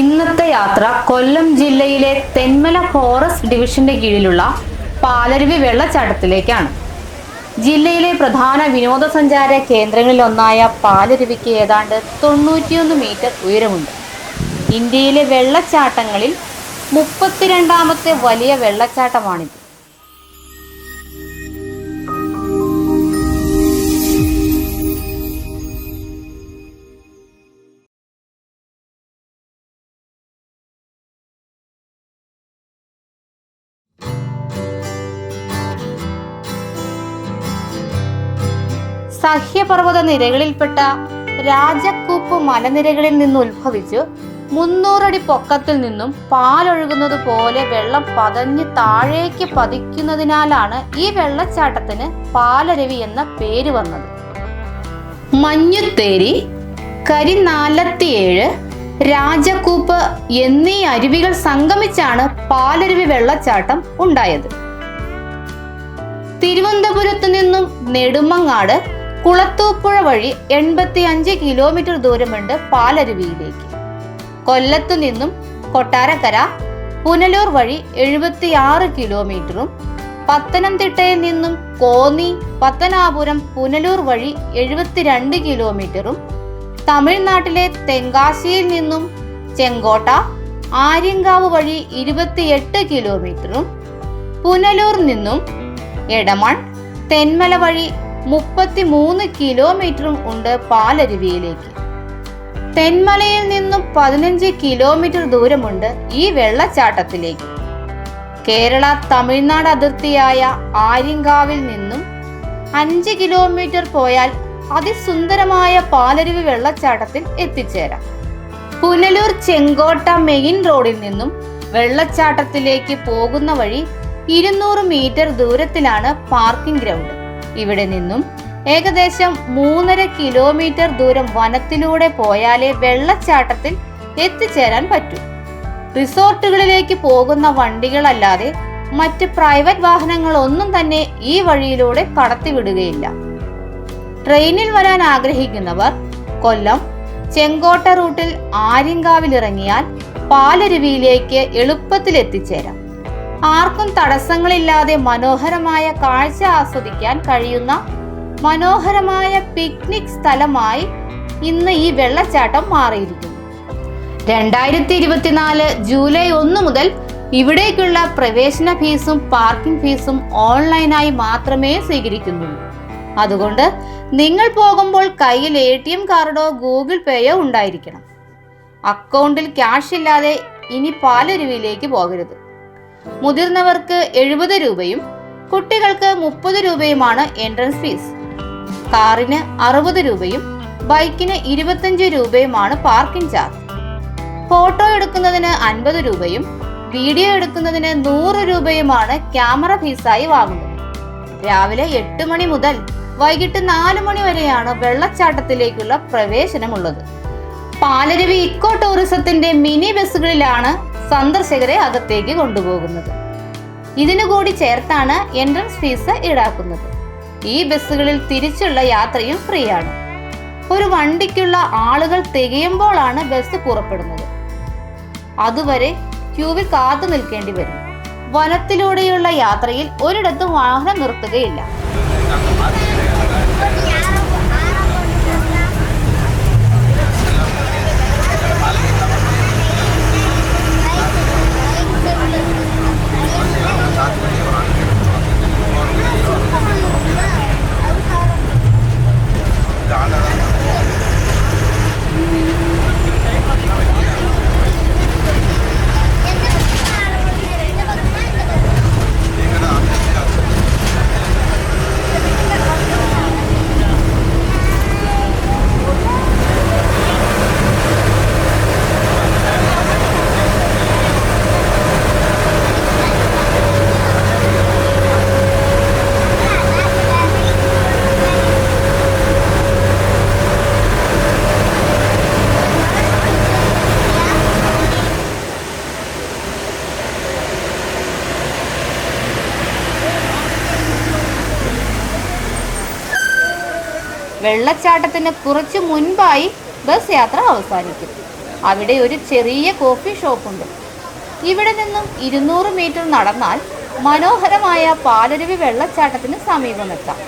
ഇന്നത്തെ യാത്ര കൊല്ലം ജില്ലയിലെ തെന്മല ഫോറസ്റ്റ് ഡിവിഷന്റെ കീഴിലുള്ള പാലരുവി വെള്ളച്ചാട്ടത്തിലേക്കാണ്. ജില്ലയിലെ പ്രധാന വിനോദസഞ്ചാര കേന്ദ്രങ്ങളിലൊന്നായ പാലരുവിക്ക് ഏതാണ്ട് തൊണ്ണൂറ്റിയൊന്ന് മീറ്റർ ഉയരമുണ്ട്. ഇന്ത്യയിലെ വെള്ളച്ചാട്ടങ്ങളിൽ മുപ്പത്തിരണ്ടാമത്തെ വലിയ വെള്ളച്ചാട്ടമാണിത്. സഹ്യപർവത നിരകളിൽപ്പെട്ട രാജക്കൂപ്പ് മലനിരകളിൽ നിന്ന് ഉത്ഭവിച്ച് മുന്നൂറടി പൊക്കത്തിൽ നിന്നും പാലൊഴുകുന്നത് പോലെ വെള്ളം പതഞ്ഞ് താഴേക്ക് പതിക്കുന്നതിനാലാണ് ഈ വെള്ളച്ചാട്ടത്തിന് പാലരവി എന്ന പേര് വന്നത്. മഞ്ഞുത്തേരി കരിനാലത്തിയേഴ് രാജക്കൂപ്പ് എന്നീ അരുവികൾ സംഗമിച്ചാണ് പാലരുവി വെള്ളച്ചാട്ടം ഉണ്ടായത്. തിരുവനന്തപുരത്ത് നിന്നും നെടുമങ്ങാട് കുളത്തൂപ്പുഴ വഴി എൺപത്തി അഞ്ച് കിലോമീറ്റർ ദൂരമുണ്ട് പാലരുവിയിലേക്ക്. കൊല്ലത്തു നിന്നും കൊട്ടാരക്കര പുനലൂർ വഴി എഴുപത്തിയാറ് കിലോമീറ്ററും പത്തനംതിട്ടയിൽ നിന്നും കോന്നി പത്തനാപുരം പുനലൂർ വഴി എഴുപത്തിരണ്ട് കിലോമീറ്ററും തമിഴ്നാട്ടിലെ തെങ്കാശിയിൽ നിന്നും ചെങ്കോട്ട ആര്യങ്കാവ് വഴി ഇരുപത്തിയെട്ട് കിലോമീറ്ററും പുനലൂർ നിന്നും എടമൺ തെന്മല വഴി മുപ്പത്തി മൂന്ന് കിലോമീറ്ററും ഉണ്ട് പാലരുവിയിലേക്ക്. തെന്മലയിൽ നിന്നും പതിനഞ്ച് കിലോമീറ്റർ ദൂരമുണ്ട് ഈ വെള്ളച്ചാട്ടത്തിലേക്ക്. കേരള തമിഴ്നാട് അതിർത്തിയായ ആര്യങ്കാവിൽ നിന്നും അഞ്ച് കിലോമീറ്റർ പോയാൽ അതിസുന്ദരമായ പാലരുവി വെള്ളച്ചാട്ടത്തിൽ എത്തിച്ചേരാം. പുനലൂർ ചെങ്കോട്ട മെയിൻ റോഡിൽ നിന്നും വെള്ളച്ചാട്ടത്തിലേക്ക് പോകുന്ന വഴി ഇരുന്നൂറ് മീറ്റർ ദൂരത്തിലാണ് പാർക്കിംഗ് ഗ്രൗണ്ട്. ഇവിടെ നിന്നും ഏകദേശം മൂന്നര കിലോമീറ്റർ ദൂരം വനത്തിലൂടെ പോയാലേ വെള്ളച്ചാട്ടത്തിൽ എത്തിച്ചേരാൻ പറ്റൂ. റിസോർട്ടുകളിലേക്ക് പോകുന്ന വണ്ടികളല്ലാതെ മറ്റ് പ്രൈവറ്റ് വാഹനങ്ങളൊന്നും തന്നെ ഈ വഴിയിലൂടെ കടത്തിവിടുകയില്ല. ട്രെയിനിൽ വരാൻ ആഗ്രഹിക്കുന്നവർ കൊല്ലം ചെങ്കോട്ട റൂട്ടിൽ ആര്യങ്കാവിൽ ഇറങ്ങിയാൽ പാലരുവിയിലേക്ക് എളുപ്പത്തിൽ എത്തിച്ചേരാം ആർക്കും തടസ്സങ്ങളില്ലാതെ മനോഹരമായ കാഴ്ച ആസ്വദിക്കാൻ കഴിയുന്ന മനോഹരമായ പിക്നിക് സ്ഥലമായി ഇന്ന് ഈ വെള്ളച്ചാട്ടം മാറിയിരിക്കുന്നു. രണ്ടായിരത്തി ഇരുപത്തിനാല് ജൂലൈ ഒന്ന് മുതൽ ഇവിടേക്കുള്ള പ്രവേശന ഫീസും പാർക്കിംഗ് ഫീസും ഓൺലൈനായി മാത്രമേ സ്വീകരിക്കുന്നുള്ളൂ. അതുകൊണ്ട് നിങ്ങൾ പോകുമ്പോൾ കയ്യിൽ എ ടി എം കാർഡോ ഗൂഗിൾ പേയോ ഉണ്ടായിരിക്കണം. അക്കൗണ്ടിൽ ക്യാഷ് ഇല്ലാതെ ഇനി പാലരുവിയിലേക്ക് പോകരുത്. മുതിർന്നവർക്ക് എഴുപത് രൂപയും കുട്ടികൾക്ക് മുപ്പത് രൂപയുമാണ് എൻട്രൻസ് ഫീസ് കാറിന് അറുപത് രൂപയും ബൈക്കിന് ഇരുപത്തഞ്ച് രൂപയുമാണ് പാർക്കിംഗ് ചാർജ് ഫോട്ടോ എടുക്കുന്നതിന് അൻപത് രൂപയും വീഡിയോ എടുക്കുന്നതിന് നൂറ് രൂപയുമാണ് ക്യാമറ ഫീസായി വാങ്ങുന്നത്. രാവിലെ എട്ട് മണി മുതൽ വൈകിട്ട് നാല് മണി വരെയാണ് വെള്ളച്ചാട്ടത്തിലേക്കുള്ള പ്രവേശനമുള്ളത്. പാലരുവി ഇക്കോ ടൂറിസത്തിന്റെ മിനി ബസ്സുകളിലാണ് സന്ദർശകരെ അകത്തേക്ക് കൊണ്ടുപോകുന്നത്. ഇതിനു കൂടി ചേർത്താണ് എൻട്രൻസ് ഫീസ് ഈടാക്കുന്നത്. ഈ ബസ്സുകളിൽ തിരിച്ചുള്ള യാത്രയും ഫ്രീ ആണ് ഒരു വണ്ടിക്കുള്ള ആളുകൾ തികയുമ്പോഴാണ് ബസ് പുറപ്പെടുന്നത്. അതുവരെ ക്യൂവിൽ കാത്തു നിൽക്കേണ്ടി വരും. വനത്തിലൂടെയുള്ള യാത്രയിൽ ഒരിടത്തും വാഹനം നിർത്തുകയില്ല. വെള്ളച്ചാട്ടത്തിന് കുറച്ചു മുൻപായി ബസ് യാത്ര അവസാനിക്കും. അവിടെ ഒരു ചെറിയ കോഫി ഷോപ്പുണ്ട്. ഇവിടെ നിന്നും ഇരുന്നൂറ് മീറ്റർ നടന്നാൽ മനോഹരമായ പാലരുവി വെള്ളച്ചാട്ടത്തിന് സമീപമെത്താം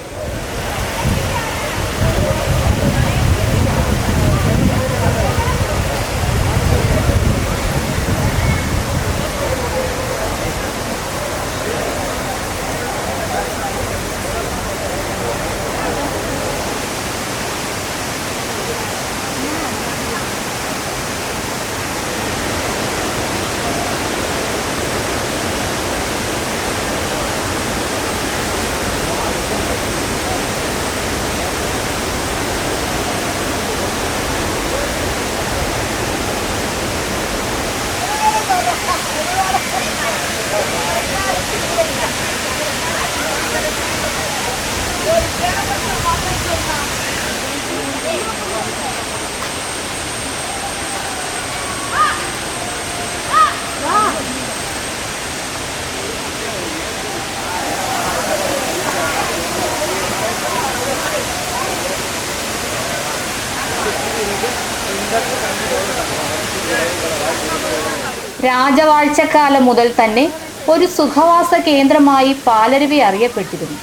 രാജവാഴ്ചക്കാലം മുതൽ തന്നെ ഒരു സുഖവാസ കേന്ദ്രമായി പാലരുവി അറിയപ്പെട്ടിരുന്നു.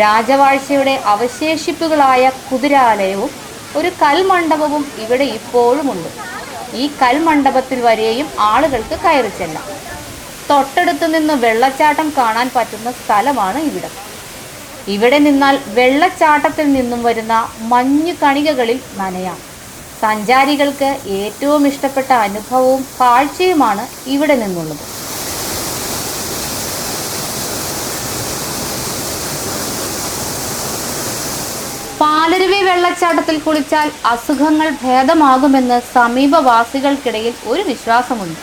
രാജവാഴ്ചയുടെ അവശേഷിപ്പുകളായ കുതിരാലയവും ഒരു കൽമണ്ഡപവും ഇവിടെ ഇപ്പോഴുമുണ്ട്. ഈ കൽമണ്ഡപത്തിൽ വരെയും ആളുകൾക്ക് കയറി ചെല്ലാം. തൊട്ടടുത്ത് നിന്ന് വെള്ളച്ചാട്ടം കാണാൻ പറ്റുന്ന സ്ഥലമാണ് ഇവിടെ. ഇവിടെ നിന്നാൽ വെള്ളച്ചാട്ടത്തിൽ നിന്നും വരുന്ന മഞ്ഞു കണികകളിൽ നനയാം. സഞ്ചാരികൾക്ക് ഏറ്റവും ഇഷ്ടപ്പെട്ട അനുഭവവും കാഴ്ചയുമാണ് ഇവിടെ നിന്നുള്ളത്. പാലരുവി വെള്ളച്ചാട്ടത്തിൽ കുളിച്ചാൽ അസുഖങ്ങൾ ഭേദമാകുമെന്ന് സമീപവാസികൾക്കിടയിൽ ഒരു വിശ്വാസമുണ്ട്.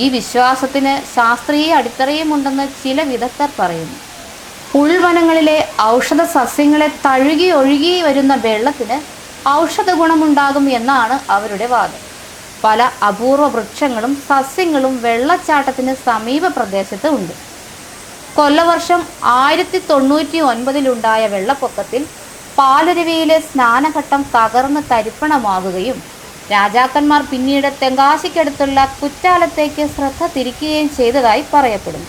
ഈ വിശ്വാസത്തിന് ശാസ്ത്രീയ അടിത്തറയുമുണ്ടെന്ന് ചില വിദഗ്ധർ പറയുന്നു. ഉൾവനങ്ങളിലെ ഔഷധ സസ്യങ്ങളെ തഴുകി ഒഴുകി വരുന്ന വെള്ളത്തിന് ഔഷധ ഗുണമുണ്ടാകും എന്നാണ് അവരുടെ വാദം. പല അപൂർവ വൃക്ഷങ്ങളും സസ്യങ്ങളും വെള്ളച്ചാട്ടത്തിന് സമീപ പ്രദേശത്ത് ഉണ്ട്. കൊല്ലവർഷം ആയിരത്തി തൊണ്ണൂറ്റി ഒൻപതിലുണ്ടായ വെള്ളപ്പൊക്കത്തിൽ പാലരുവിയിലെ സ്നാനഘട്ടം തകർന്ന് തരിപ്പണമാകുകയും രാജാക്കന്മാർ പിന്നീട് തെങ്കാശിക്കടുത്തുള്ള കുറ്റാലത്തേക്ക് ശ്രദ്ധ തിരിക്കുകയും ചെയ്തതായി പറയപ്പെടുന്നു.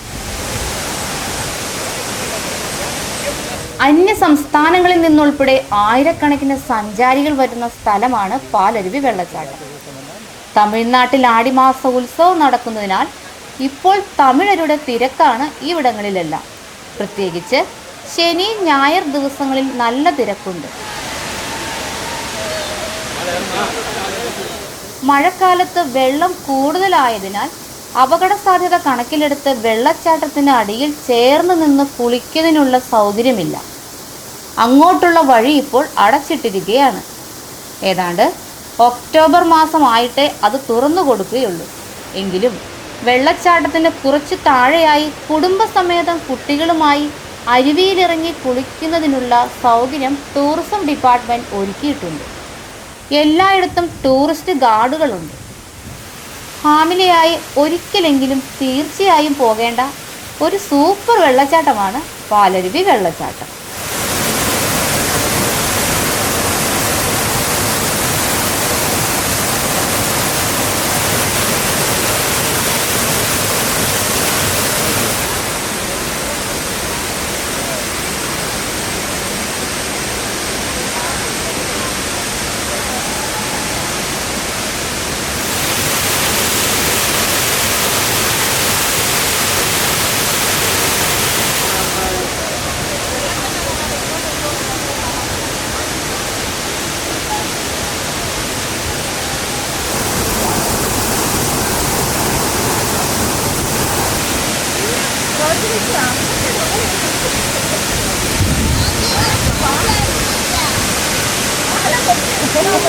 അന്യ സംസ്ഥാനങ്ങളിൽ നിന്നുൾപ്പെടെ ആയിരക്കണക്കിന് സഞ്ചാരികൾ വരുന്ന സ്ഥലമാണ് പാലരുവി വെള്ളച്ചാട്ടം. തമിഴ്നാട്ടിൽ ആടിമാസ ഉത്സവം നടക്കുന്നതിനാൽ ഇപ്പോൾ തമിഴരുടെ തിരക്കാണ് ഇവിടങ്ങളിലെല്ലാം. പ്രത്യേകിച്ച് ശനി ഞായർ ദിവസങ്ങളിൽ നല്ല തിരക്കുണ്ട്. മഴക്കാലത്ത് വെള്ളം കൂടുതലായതിനാൽ അപകട സാധ്യത കണക്കിലെടുത്ത് വെള്ളച്ചാട്ടത്തിന് അടിയിൽ ചേർന്ന് നിന്ന് കുളിക്കുന്നതിനുള്ള സൗകര്യമില്ല. അങ്ങോട്ടുള്ള വഴി ഇപ്പോൾ അടച്ചിട്ടിരിക്കുകയാണ്. ഏതാണ്ട് ഒക്ടോബർ മാസമായിട്ടേ അത് തുറന്നു കൊടുക്കുകയുള്ളൂ. എങ്കിലും വെള്ളച്ചാട്ടത്തിന് കുറച്ച് താഴെയായി കുടുംബസമേതം കുട്ടികളുമായി അരുവിയിലിറങ്ങി കുളിക്കുന്നതിനുള്ള സൗകര്യം ടൂറിസം ഡിപ്പാർട്ട്മെന്റ് ഒരുക്കിയിട്ടുണ്ട്. എല്ലായിടത്തും ടൂറിസ്റ്റ് ഗാർഡുകളുണ്ട്. ഫാമിലിയായി ഒരിക്കലെങ്കിലും തീർച്ചയായും പോകേണ്ട ഒരു സൂപ്പർ വെള്ളച്ചാട്ടമാണ് പാലരുവി വെള്ളച്ചാട്ടം.